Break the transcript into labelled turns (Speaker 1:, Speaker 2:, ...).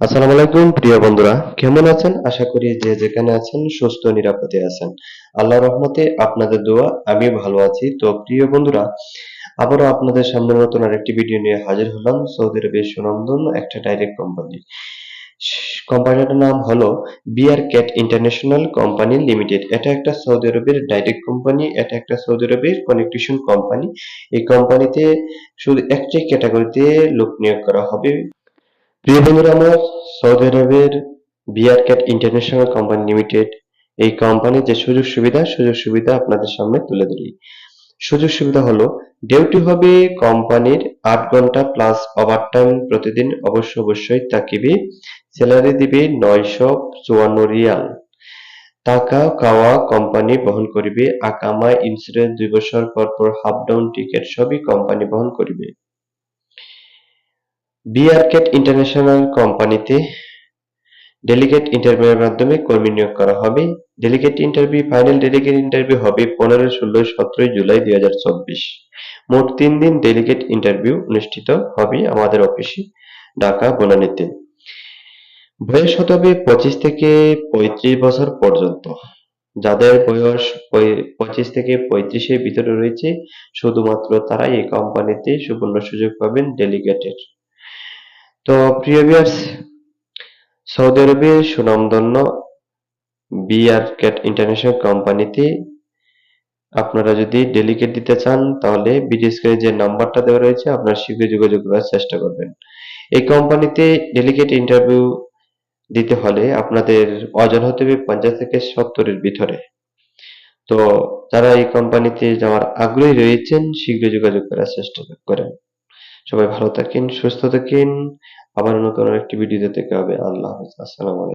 Speaker 1: আসসালামু আলাইকুম, প্রিয় বন্ধুরা। কেমন আছেন? আশা করি যে যেখানে আছেন, সুস্থ নিরাপদে আছেন। আল্লাহর রহমতে আপনাদের দোয়া, আমি ভালো আছি। তো প্রিয় বন্ধুরা, আবারও আপনাদের সামনে নতুন আরেকটি ভিডিও নিয়ে হাজির হলাম, সৌদি আরবের সুনন্দন একটা ডাইরেক্ট কোম্পানি কোম্পানিটার নাম হলো BR cat international company limited. এটা একটা সৌদি আরবের ডাইরেক্ট কোম্পানি এটা একটা সৌদি আরবের কানেকটিশন কোম্পানি এই কোম্পানিতে শুধু একটাই ক্যাটাগরিতে লোক নিয়োগ করা হবে। প্রিয় বন্ধুরা, আমার সৌদি আরবের BR cat international company limited, এই কোম্পানির যে সুযোগ সুবিধা সুযোগ সুবিধা আপনাদের সামনে তুলে ধরি। সুযোগ সুবিধা হলো ডিউটি হবে কোম্পানির আট ঘণ্টা প্লাস ওভারটাইম প্রতিদিন অবশ্য অবশ্যই তাকিবে স্যালারি দিবে নয়শো চুয়ান্ন রিয়াল। টাকা খাওয়া কোম্পানি বহন করিবে আকামা ইন্স্যুরেন্স দুই বছর পর পর হাফ ডাউন টিকিট সবই কোম্পানি বহন করিবে। বিআরকেট ইন্টারন্যাশনাল কোম্পানিতে ডেলিগেট ইন্টারভিউয়ের মাধ্যমে কর্মী নিয়োগ করা হবে। Delegate interview final delegate interview হবে পনেরো, ষোলো সতেরোই জুলাই দুই হাজার চব্বিশ। মোট তিন দিন ডেলিগেট ইন্টারভিউ অনুষ্ঠিত হবে আমাদের অফিসে, ঢাকা, বনানীতে। বয়স হবে পঁচিশ থেকে পঁয়ত্রিশ বছর পর্যন্ত। যাদের বয়স পঁচিশ থেকে পঁয়ত্রিশের ভিতরে রয়েছে, শুধুমাত্র তারাই এই কোম্পানিতে সুবর্ণ সুযোগ পাবেন ডেলিগেটের তো প্রিয় ভিউয়ার্স সৌদি আরবের সুনামধন্য বিআর ক্যাট ইন্টারন্যাশনাল কোম্পানিতে আপনারা যদি ডেলিকেট দিতে চান, তাহলে বিডিএস করে যে নাম্বারটা দেওয়া রয়েছে, আপনারা শীঘ্রই যোগাযোগ করার চেষ্টা করবেন। এই কোম্পানিতে ডেলিকেট ইন্টারভিউ দিতে হলে আপনাদের ওজন হতে হবে পঞ্চাশ থেকে সত্তরের ভিতরে। তো যারা এই কোম্পানিতে যাওয়ার আগ্রহী রয়েছেন, শীঘ্রই যোগাযোগ করার চেষ্টা করেন। সবাই ভালো থাকেন, সুস্থ থাকেন। আবার নতুন একটি ভিডিওতে দেখা হবে। আল্লাহ হাফেজ। আসসালামু আলাইকুম।